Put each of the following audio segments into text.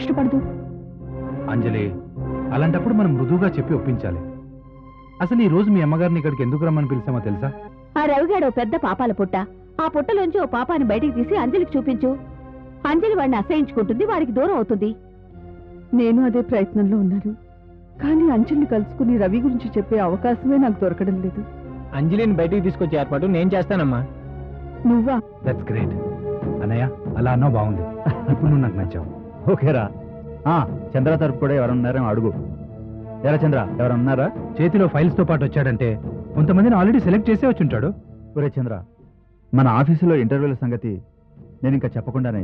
ఎందుకు ఇష్టపడదు. అంజలి అలాంటప్పుడు మనం మృదువుగా చెప్పి ఒప్పించాలి. అసలు ఈ రోజు మీ అమ్మగారిని ఇక్కడికి ఎందుకు రమ్మని పిలిచామో తెలుసా? ఆ రవిగాడు ఓ పెద్ద పాపాల పుట్ట. ఆ పుట్టలోంచి ఓ పాపాన్ని బయటికి తీసి అంజలికి చూపించు. అంజలి వాడిని అసహించుకుంటుంది వాడికి దూరం అవుతుంది. నేను అదే ప్రయత్నంలో ఉన్నాను. కానీ అంజలిని కలుసుకుని రవి గురించి చెప్పే అవకాశమే నాకు దొరకడం లేదు. అంజలిని బయటికి తీసుకొచ్చే ఏర్పాటు నేను చేస్తానమ్మా. నువ్వా? దట్స్ గ్రేట్ అన్నయ్య అలా అన్నావు బాగుంది. ఇప్పుడు నువ్వు నాకు నచ్చావు. ఓకేరా ఆ, చంద్ర తరపు కూడా ఎవరున్నారో అడుగు. ఎరా చంద్ర ఎవరున్నారా? చేతిలో ఫైల్స్తో పాటు వచ్చాడంటే కొంతమందిని ఆల్రెడీ సెలెక్ట్ చేసే వచ్చి ఉంటాడు ఒరే చంద్ర మన ఆఫీసులో ఇంటర్వ్యూల సంగతి నేను ఇంకా చెప్పకుండానే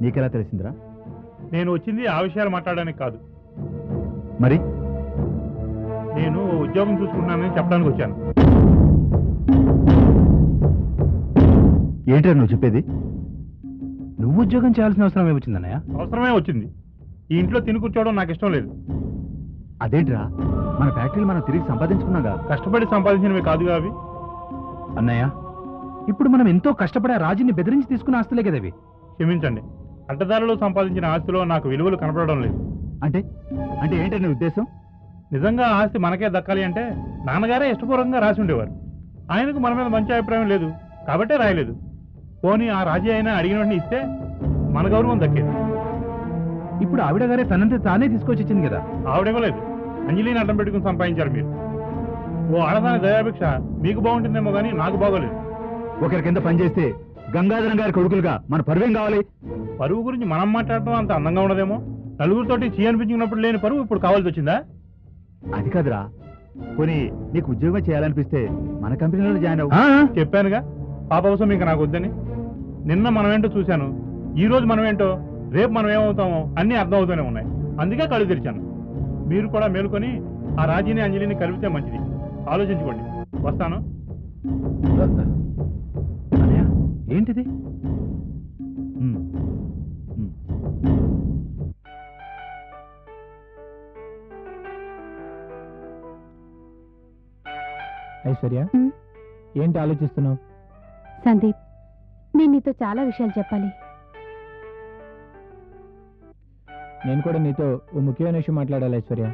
నీకెలా తెలిసిందిరా? నేను వచ్చింది ఆ విషయాలు మాట్లాడడానికి కాదు. మరి? నేను ఉద్యోగం చూసుకుంటున్నానని చెప్పడానికి వచ్చాను. ఏంట్రా నువ్వు చెప్పేది? నువ్వు ఉద్యోగం చేయాల్సిన అవసరం ఏమొచ్చింది అన్నయ్య అవసరమే వచ్చింది. ఈ ఇంట్లో తిని కూర్చోవడం నాకు ఇష్టం లేదు. అదేంట్రా? మన ఫ్యాక్టరీలు మనం తిరిగి సంపాదించుకున్నాగా? కష్టపడి సంపాదించినవి కాదుగా అవి. అన్నయ్య ఇప్పుడు మనం ఎంతో కష్టపడి రాజుని బెదిరించి తీసుకున్న ఆస్తులే కదా ఇవి. క్షమించండి. అడ్డదారులు సంపాదించిన ఆస్తిలో నాకు విలువలు కనపడడం లేదు. అంటే? అంటే ఏంటి నీ ఉద్దేశం? నిజంగా ఆస్తి మనకే దక్కాలి అంటే నాన్నగారే ఇష్టపూర్వకంగా రాసి ఉండేవారు. ఆయనకు మన మీద మంచి అభిప్రాయం లేదు. కాబట్టే రాయలేదు. పోనీ ఆ రాజీ అయినా అడిగిన వెంటనే ఇస్తే మన గౌరవం దక్కేది. ఇప్పుడు ఆవిడ గారే తనంతే తానే తీసుకొచ్చి ఇచ్చింది కదా. ఆవిడేమలేదు. అంజలిని అడ్డం పెట్టుకుని సంపాదించారు మీరు. ఓ ఆడదాని దయాభిక్ష మీకు బాగుంటుందేమో కానీ నాకు బాగోలేదు. ఒకరి కింద పనిచేస్తే గంగాధరం గారి కొడుకులుగా మన పరువేం కావాలి? పరువు గురించి మనం మాట్లాడటం అంత అందంగా ఉండదేమో? నలుగురితోటి చీ అనిపించుకున్నప్పుడు లేని పరువు ఇప్పుడు కావాల్సి వచ్చిందా? అది కాదురా. పోనీ నీకు ఉద్యోగం చేయాలనిపిస్తే మన కంపెనీలో జాయిన్ అవ్వు. చెప్పానుగా? పాప అవసరం ఇంకా నాకు వద్దని? నిన్న మనం ఏంటో చూశాను. ఈ రోజు మనం ఏంటో రేపు మనం ఏమవుతామో అన్నీ అర్థం అవుతూనే ఉన్నాయి. అందుకే కళ్ళు తెరిచాను. మీరు కూడా మేలుకొని ఆ రాజీని అంజలిని కలిపితే మంచిది. ఆలోచించుకోండి. వస్తాను. ఏంటిది. ఐశ్వర్య. ఏంటి ఆలోచిస్తున్నావు? సందీప్ నేను నీతో చాలా విషయాలు చెప్పాలి. నేను కూడా నీతో ఓ ముఖ్యమైన విషయం మాట్లాడాలి ఐశ్వర్య.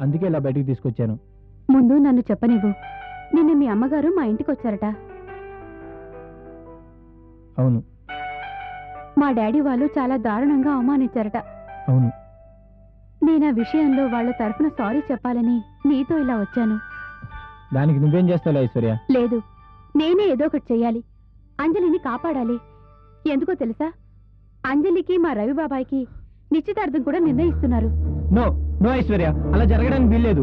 అందుకే ఇలా బయటికి తీసుకొచ్చాను. ముందు నన్ను చెప్పనివ్వు. నిన్న మీ అమ్మగారు మా ఇంటికి వచ్చారట. అవును. మా డాడీ వాళ్ళు చాలా దారుణంగా అవమానించారట. అవును. నేను ఆ విషయంలో వాళ్ళ తరఫున సారీ చెప్పాలని నీతో ఇలా వచ్చాను. దానికి నువ్వేం చేస్తావు ఐశ్వర్య? లేదు. నేనే ఏదో ఒకటి చెయ్యాలి. అంజలిని కాపాడాలి. ఎందుకో తెలుసా? అంజలికి మా రవి బాబాయ్కి నిశ్చితార్థం కూడా నిర్ణయిస్తున్నారు. నో నో ఐశ్వర్య అలా జరగడానికి వీల్లేదు.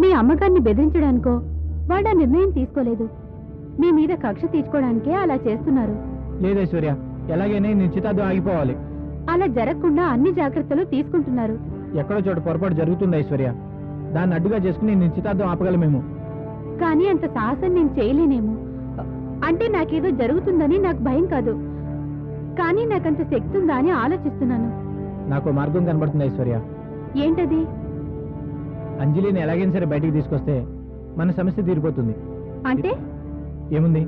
మీ అమ్మగారిని బెదిరించడానికో వాడు ఆ నిర్ణయం తీసుకోలేదు. మీ మీద కక్ష తీర్చుకోవడానికే అలా చేస్తున్నారు. లేదు ఐశ్వర్య ఎలాగైనా ఈ నిశ్చితార్థం ఆగిపోవాలి. అలా జరగకుండా అన్ని జాగ్రత్తలు తీసుకుంటున్నారు. ఎక్కడో చోట పొరపాటు జరుగుతుంది ఐశ్వర్య. దాన్ని అడ్డుగా చేసుకుని ఈ నిశ్చితార్థం ఆపగలమేమో కానీ అంత సాహసం నేను చేయలేనేమో. అంటే నాకేదో జరుగుతుందని నాకు భయం కాదు. కానీ నాకంత శక్తి ఉందా అని ఆలోచిస్తున్నాను. నాకు మార్గం కనబడుతుంది ఐశ్వర్య. ఏంటది? అంజలిని ఎలాగైనా సరే బయటికి తీసుకొస్తే మన సమస్య తీరిపోతుంది. అంటే? ఏముంది?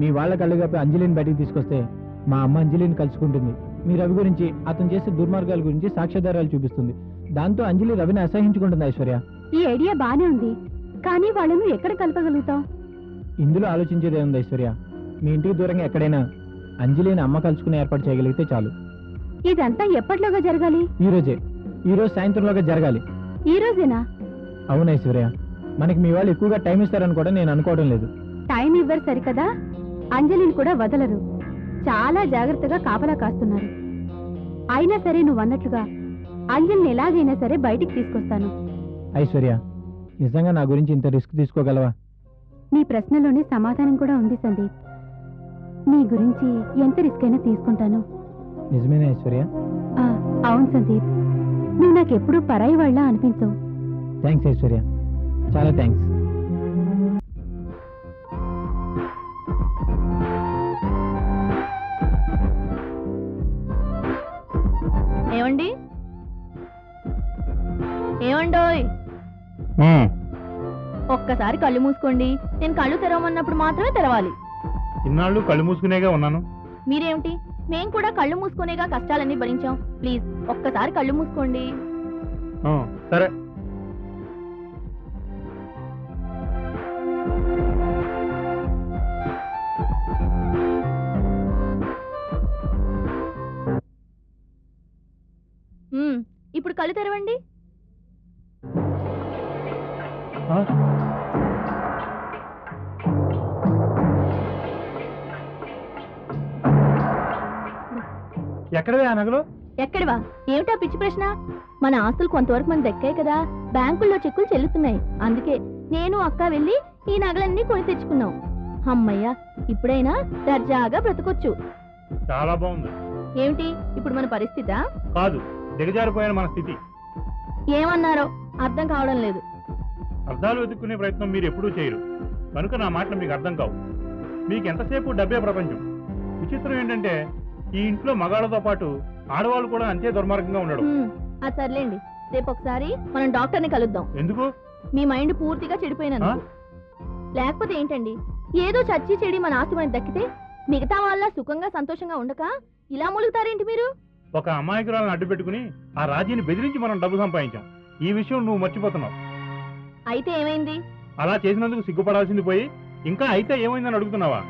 మీ వాళ్ళ కళ్ళుగాపై అంజలిని బయటికి తీసుకొస్తే మా అమ్మ అంజలిని కలుసుకుంటుంది. మీ రవి గురించి అతను చేసే దుర్మార్గాల గురించి సాక్ష్యాధారాలు చూపిస్తుంది. దాంతో అంజలి రవిని అసహించుకుంటుంది ఐశ్వర్య. ఈ ఐడియా బానే ఉంది. కానీ వాళ్ళను ఎక్కడ కలపగలుగుతాం? ఇందులో ఆలోచించేదే ఉంది ఐశ్వర్య? మీ ఇంటికి దూరంగా ఎక్కడైనా అంజలిని అమ్మ కలుసుకుని ఏర్పాటు చేయగలిగితే చాలు. ఇదంతా ఎప్పట్లోగా జరగాలి? ఈ రోజే. ఈ రోజు సాయంత్రంలోగా జరగాలి. ఈ రోజేనా? అవును ఐశ్వర్య. మనకి మీ వాళ్ళు ఎక్కువగా టైం ఇస్తారని కూడా నేను అనుకోవడం లేదు. టైం ఇవ్వరు సరికదా? అంజలిని కూడా వదలరు. చాలా జాగ్రత్తగా కాపలా కాస్తున్నారు. అయినా సరే నువ్వు అన్నట్లుగా అంజలిని ఎలాగైనా సరే బయటికి తీసుకొస్తాను. ఐశ్వర్య నిజంగా నా గురించి ఇంత రిస్క్ తీసుకోగలవా? నీ ప్రశ్నలోనే సమాధానం కూడా ఉంది సందీప్. నీ గురించి ఎంత రిస్క్ అయినా తీసుకుంటాను. నిజమేనా ఐశ్వర్య? ఆ, అవును సందీప్. నువ్వు నాకెప్పుడు పరాయి వాళ్ళ అనిపించవు. థ్యాంక్స్ ఐశ్వర్య. చాలా థ్యాంక్స్. ఏమండి? ఏమండోయ్? ఒక్కసారి కళ్ళు మూసుకోండి. నేను కళ్ళు తెరవమన్నప్పుడు మాత్రమే తెరవాలి. ఇన్నాళ్ళు కళ్ళు మూసుకునేగా ఉన్నాను. మీరేమిటి? మేం కూడా కళ్ళు మూసుకునేగా కష్టాలన్నీ భరించాం. ప్లీజ్ ఒక్కసారి కళ్ళు మూసుకోండి. సరే. ఇప్పుడు కళ్ళు తెరవండి. ఎక్కడవే ఆ నగలు? ఎక్కడివా? ఏమిటా పిచ్చి ప్రశ్న? మన ఆస్తులు కొంతవరకు మనకు దక్కాయి కదా. బ్యాంకుల్లో చెక్కులు చెల్లుతున్నాయి. అందుకే నేను అక్క వెళ్ళి ఈ నగలన్నీ కొని తెచ్చుకున్నాం. అమ్మయ్యా ఇప్పుడైనా దర్జాగా బ్రతకొచ్చు. చాలా బాగుంది. ఏమిటి? ఇప్పుడు మన పరిస్థితా? కాదు దిగజారిపోయిన మన స్థితి. ఏమన్నారో అర్థం కావడం లేదు. అర్థాలు వెతుక్కునే ప్రయత్నం మీరు ఎప్పుడూ చేయరు. కనుక నా మాటలు మీకు అర్థం కావు. మీకు ఎంతసేపు డబ్బే ప్రపంచం. విచిత్రం ఏంటంటే ఈ ఇంట్లో మగాళ్ళతో పాటు ఆడవాళ్ళు కూడా అంతే దుర్మార్గంగా ఉండడం. సర్లేండి. రేపు ఒకసారి మనం డాక్టర్ని కలుద్దాం. ఎందుకు? మీ మైండ్ పూర్తిగా చెడిపోయినందుకు. లేకపోతే ఏంటండి? ఏదో చచ్చి చెడి మన ఆస్తి మనకి దక్కితే మిగతా వాళ్ళ సుఖంగా సంతోషంగా ఉండక? ఇలా మూలుగుతారేంటి మీరు? ఒక అమాయకురాలను అడ్డు పెట్టుకుని ఆ రాజీని బెదిరించి మనం డబ్బు సంపాదించాం. ఈ విషయం నువ్వు మర్చిపోతున్నావు. అయితే ఏమైంది? అలా చేసినందుకు సిగ్గుపడాల్సింది పోయి ఇంకా అయితే ఏమైందని అడుగుతున్నావా?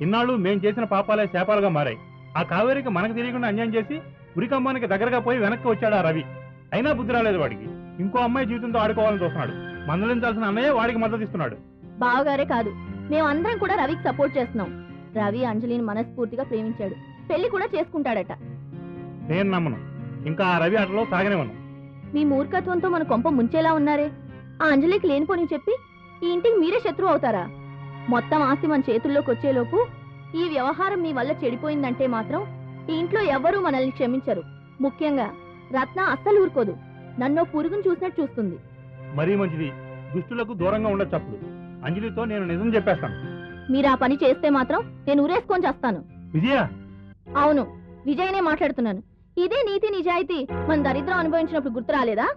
ఇన్నాళ్ళు మేం చేసిన పాపాలే శాపాలుగా మారాయి. ఆ కావేరికి మనకు తెలియకుండా అన్యాయం చేసి ఉరికమ్మానికి దగ్గరగా పోయి వెనక్కి వచ్చాడు ఆ రవి. అయినా బుద్ధి రాలేదు వాడికి. ఇంకో అమ్మాయి జీవితంతో ఆడుకోవాలని చూస్తున్నాడు. మందలించాల్సిన అన్నయ్య వాడికి మద్దతు ఇస్తున్నాడు. బావగారే కాదు. మేమందరం కూడా రవికి సపోర్ట్ చేస్తున్నాం. రవి అంజలిని మనస్ఫూర్తిగా ప్రేమించాడు. పెళ్ళి కూడా చేసుకుంటాడట. నేను నమ్మను. ఇంకా ఆ రవి ఆటలో సాగనివ్వను. మీ మూర్ఖత్వంతో మన కొంప ముంచేలా ఉన్నారే. ఆ అంజలికి లేనిపోని చెప్పి ఈ ఇంటికి మీరే శత్రువు అవుతారా? మొత్తం ఆస్తి మన చేతుల్లోకి వచ్చేలోపు ఈ వ్యవహారం మీ వల్ల చెడిపోయిందంటే మాత్రం ఈ ఇంట్లో ఎవ్వరూ మనల్ని క్షమించరు. ముఖ్యంగా రత్న అస్సలు ఊరుకోదు. నన్నో పురుగును చూసినట్టు చూస్తుంది. మరీ మంచిది. దుష్టులకు దూరంగా ఉండొచ్చు అప్పుడు అంజలితో నేను నిజం చెప్పేస్తాను. మీరు ఆ పని చేస్తే మాత్రం నేను ఊరేసుకొని చేస్తాను. విజయ! అవును. విజయనే మాట్లాడుతున్నాను. ఇదే నీతి నిజాయితీ మన దరిద్రం అనుభవించినప్పుడు గుర్తు రాలేదా?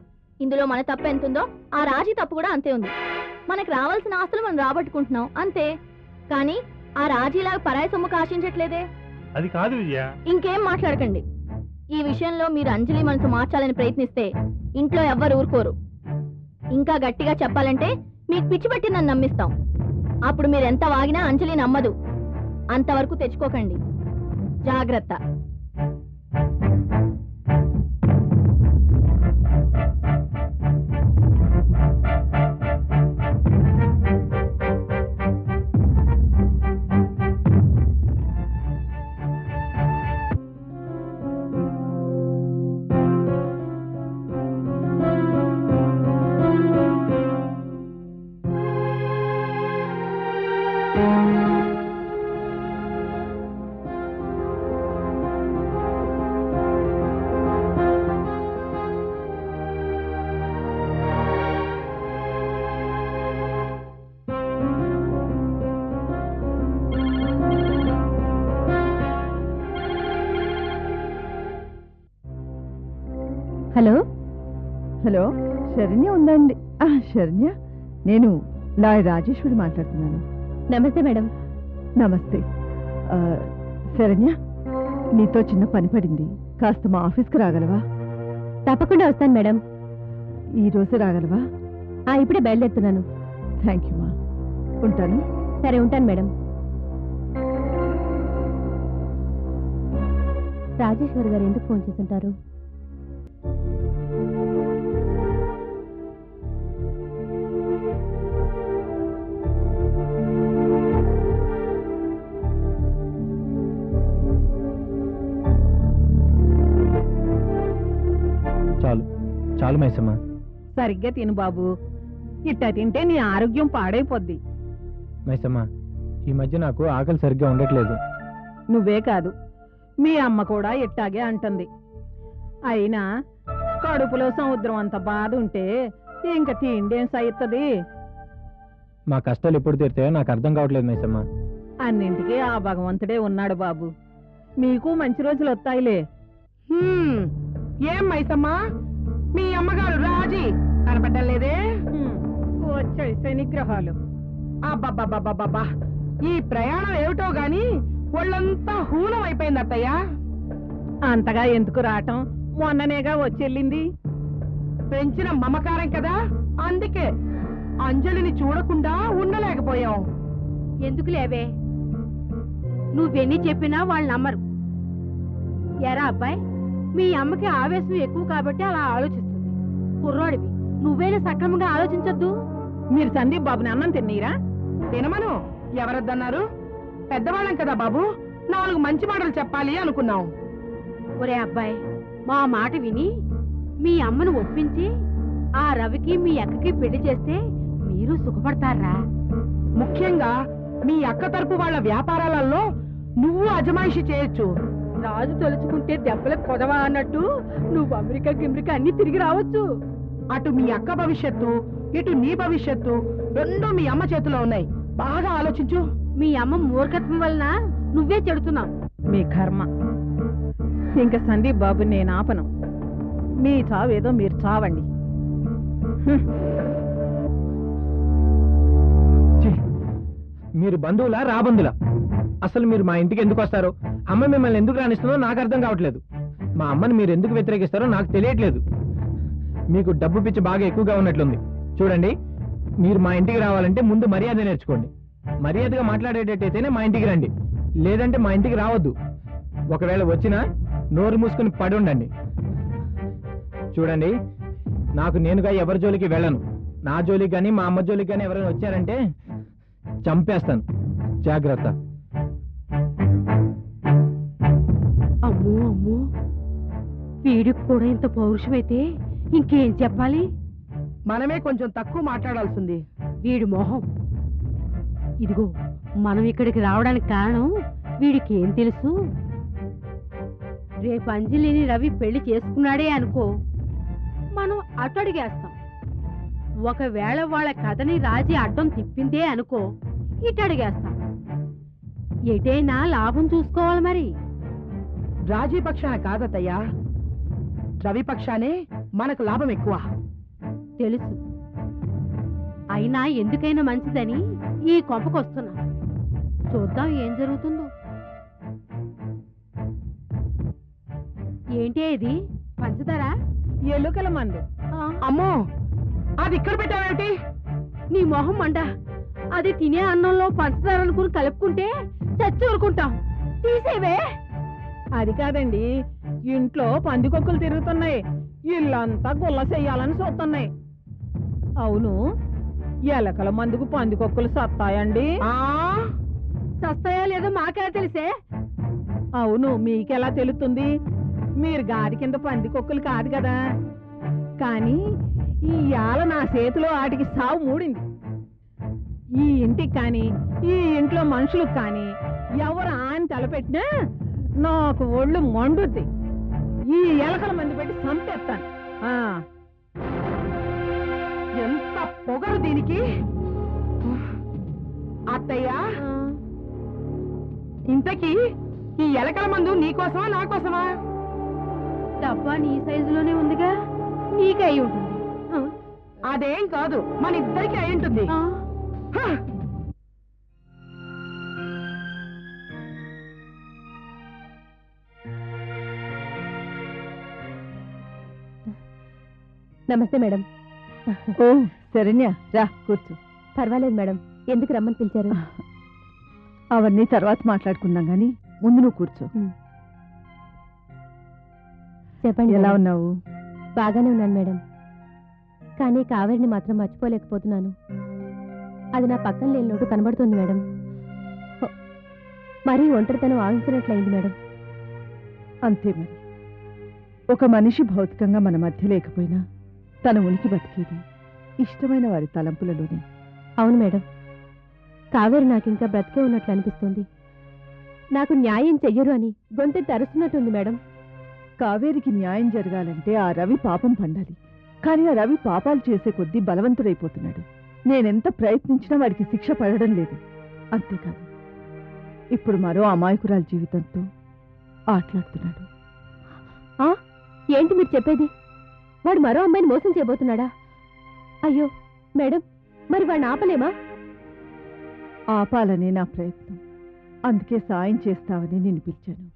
ఇందులో మన తప్పు ఎంతుందో ఆ రాజీ తప్పు కూడా అంతే ఉంది. మనకు రావాల్సిన ఆస్తులు మనం రాబట్టుకుంటున్నాం అంతే. కానీ ఆ రాజీలాగా పరాయి సొమ్ముకు ఆశించట్లేదే అది కాదు విజయ. ఇంకేం మాట్లాడకండి. ఈ విషయంలో మీరు అంజలి మనసు మార్చాలని ప్రయత్నిస్తే ఇంట్లో ఎవ్వరు ఊరుకోరు. ఇంకా గట్టిగా చెప్పాలంటే మీకు పిచ్చి పట్టి నన్ను నమ్మిస్తాం. అప్పుడు మీరు ఎంత వాగినా అంజలి నమ్మదు. అంతవరకు తెచ్చుకోకండి. జాగ్రత్త. హలో శరణ్య ఉందండి. శరణ్య నేను లాయర్ రాజేశ్వరి మాట్లాడుతున్నాను. నమస్తే మేడం. నమస్తే. శరణ్య నీతో చిన్న పని పడింది. కాస్త మా ఆఫీస్కి రాగలవా? తప్పకుండా వస్తాను మేడం. ఈ రోజు రాగలవా? ఆ ఇప్పుడే బయలుదేరుతున్నాను. థ్యాంక్ యూ మా. ఉంటాను. సరే ఉంటాను మేడం. రాజేశ్వర్ గారు ఎందుకు ఫోన్ చేస్తుంటారు? మైసమ్మ సరిగ్గా తిను బాబు. ఇట్టా తింటే నీ ఆరోగ్యం పాడైపోద్ది. మైసమ్మ ఈ మధ్య నాకు ఆకలి సరిగ్గా ఉండట్లేదు. నువ్వే కాదు మీ అమ్మ కూడా ఇట్టాగే అంటుంది. అయినా కడుపులో సముద్రం అంత బాధ ఉంటే ఇంక తిండేం సైత్తది మా కష్టాలు ఎప్పుడు తీరుతాయో నాకు అర్థం కావట్లేదు మైసమ్మ. అన్నింటికీ ఆ భగవంతుడే ఉన్నాడు బాబు. మీకు మంచి రోజులు వస్తాయిలే. హ్మ్. ఏం మైసమ్మా? మీ అమ్మగారు రాజీ. కనపడ్డలేదే హ్మ్, వచ్చాయి శనిగ్రహాలు. అబ్బబ్బబ్బబ్బబ్బా ఈ ప్రయాణం ఏమిటో గాని ఒళ్ళంతా హూనం అయిపోయింది అత్తయ్య అంతగా ఎందుకు రావటం? మొన్ననేగా వచ్చెళ్ళింది. పెంచిన మమకారం కదా? అందుకే అంజలిని చూడకుండా ఉండలేకపోయాం. ఎందుకు లేవే? నువ్వెన్ని చెప్పినా వాళ్ళు నమ్మరు. ఎరా అబ్బాయి మీ అమ్మకి ఆవేశం ఎక్కువ కాబట్టి అలా ఆలోచిస్తుంది కుర్రోడివి. నువ్వేనా సక్రమంగా ఆలోచించొద్దు? మీరు సందీప్ బాబుని అన్నం తిన్నీరా? తినమను. ఎవరొద్దన్నారు? పెద్దవాళ్ళం కదా బాబు. నాలుగు మంచి మాటలు చెప్పాలి అనుకున్నాం. ఒరే అబ్బాయి మా మాట విని మీ అమ్మను ఒప్పించి ఆ రవికి మీ అక్కకి పెళ్ళి చేస్తే మీరు సుఖపడతారా? ముఖ్యంగా మీ అక్క తరపు వాళ్ళ వ్యాపారాలలో నువ్వు అజమాయిషి చేయొచ్చు. రాజు తలుచుకుంటే దెబ్బలకు కొదవా అన్నట్టు నువ్వు అమెరికా గిమ్రికా అన్ని తిరిగి రావచ్చు. అటు మీ అక్క భవిష్యత్తు ఇటు నీ భవిష్యత్తు రెండూ మీ అమ్మ చేతిలో ఉన్నాయి. బాగా ఆలోచించు. మీ అమ్మ మూర్ఖత్వం వలన నువ్వే చెడుతున్నావు. మీ కర్మ. ఇంకా సందీప్ బాబు నేను ఆపను. మీ చావేదో మీరు చావండి! మీరు బంధువులా రాబంధులా అసలు మీరు మా ఇంటికి ఎందుకు వస్తారు? అమ్మ మిమ్మల్ని ఎందుకు రాణిస్తుందో నాకు అర్థం కావట్లేదు. మా అమ్మని మీరు ఎందుకు వ్యతిరేకిస్తారో నాకు తెలియట్లేదు. మీకు డబ్బు పిచ్చి బాగా ఎక్కువగా ఉన్నట్లుంది. చూడండి మీరు మా ఇంటికి రావాలంటే ముందు మర్యాద నేర్చుకోండి. మర్యాదగా మాట్లాడేటట్టయితేనే మా ఇంటికి రండి. లేదంటే మా ఇంటికి రావద్దు. ఒకవేళ వచ్చినా నోరు మూసుకుని పడి ఉండండి చూడండి నాకు నేనుగా ఎవరి జోలికి వెళ్ళను. నా జోలికి కానీ మా అమ్మ జోలికి కానీ ఎవరైనా వచ్చారంటే చంపేస్తాను. జాగ్రత్త. అమ్మో వీడికి కూడా ఇంత పౌరుషమైతే ఇంకేం చెప్పాలి? మనమే కొంచెం తక్కువ మాట్లాడాల్సింది. వీడి మొహం. ఇదిగో మనం ఇక్కడికి రావడానికి కారణం వీడికి ఏం తెలుసు? రేపు అంజలిని రవి పెళ్ళి చేసుకున్నాడే అనుకో మనం అటు అడిగేస్తాం ఒకవేళ వాళ్ళ కథని రాజీ అడ్డం తిప్పిందే అనుకో ఇటు అడిగేస్తాం ఎటైనా లాభం చూసుకోవాలి మరి. రాజీ పక్షాన కాదతయ్యా రవి పక్షానే మనకు లాభం ఎక్కువ. తెలుసు. అయినా ఎందుకైనా మంచిదని ఈ కొంపకొస్తున్నా. చూద్దాం ఏం జరుగుతుందో. ఏంటి ఇది? పంచదార? ఎలుకల మందు. అమ్మో అది ఇక్కడ పెట్టావేమిటి? నీ మొహం మంట అది తినే అన్నంలో పంచదార అనుకుని కలుపుకుంటే చచ్చి ఊరుకుంటాం. తీసేవే. అది కాదండి. ఇంట్లో పందికొక్కులు తిరుగుతున్నాయి. ఇల్లంతా గుల్ల చెయ్యాలని చూస్తున్నాయి. అవును. ఎలకల మందుకు పందికొక్కులు సత్తాయండి. ఆ? చస్తాయో లేదో మాకే తెలిసే? అవును మీకెలా తెలుస్తుంది? మీరు గాడి కింద పందికొక్కులు కాదు కదా. కానీ ఈ యాల నా చేతిలో వాటికి సావు మూడింది. ఈ ఇంటికి కానీ ఈ ఇంట్లో మనుషులకు కానీ ఎవరు ఆయన తలపెట్టినా నాకు ఒళ్ళు మండుద్ది. ఈ ఎలకల మంది పెట్టి చంపేస్తాను. ఆ, ఎంత పొగరు దీనికి? అత్తయ్య. ఇంతకీ ఈ ఎలకల మందు నీకోసమా నా కోసమా? డబ్బా నీ సైజులోనే ఉందిగా. నీకే అయి ఉంటుంది. అదేం కాదు మన ఇద్దరికి అయి ఉంటుంది. నమస్తే మేడం. ఓ శరణ్య రా కూర్చో. పర్వాలేదు మేడం. ఎందుకు రమ్మని పిలిచారు? అవన్నీ తర్వాత మాట్లాడుకుందాం గాని ముందు నువ్వు కూర్చో. చెప్పండి ఎలా. ఉన్నావు? బాగానే ఉన్నాను మేడం. కానీ కావేరిని మాత్రం మర్చిపోలేకపోతున్నాను. అది నా పక్కన లేని లోటు కనబడుతుంది మేడం. మరీ ఒంటరితనం ఆవించినట్లయింది మేడం. అంతే మరి. ఒక మనిషి భౌతికంగా మన మధ్య లేకపోయినా తన ఉనికి బతికేది. ఇష్టమైన వారి తలంపులలోనే. అవును మేడం. కావేరి నాకు ఇంకా బ్రతికే ఉన్నట్లు అనిపిస్తుంది. నాకు న్యాయం చెయ్యరు అని గొంతె తరుస్తున్నట్టుంది మేడం. కావేరికి న్యాయం జరగాలంటే ఆ రవి పాపం పండాలి. కానీ ఆ రవి పాపాలు చేసే కొద్దీ బలవంతుడైపోతున్నాడు. నేనెంత ప్రయత్నించినా వాడికి శిక్ష పడడం లేదు. అంతేకాదు ఇప్పుడు మరో అమాయకురాల జీవితంతో ఆటలాడుతున్నాడు. ఏంటి మీరు చెప్పేది? వాడు మరో అమ్మాయిని మోసం చేయబోతున్నాడా? అయ్యో మేడం మరి వాడిని ఆపలేమా? ఆపాలనే నా ప్రయత్నం. అందుకే సాయం చేస్తావని నేను పిలిచాను.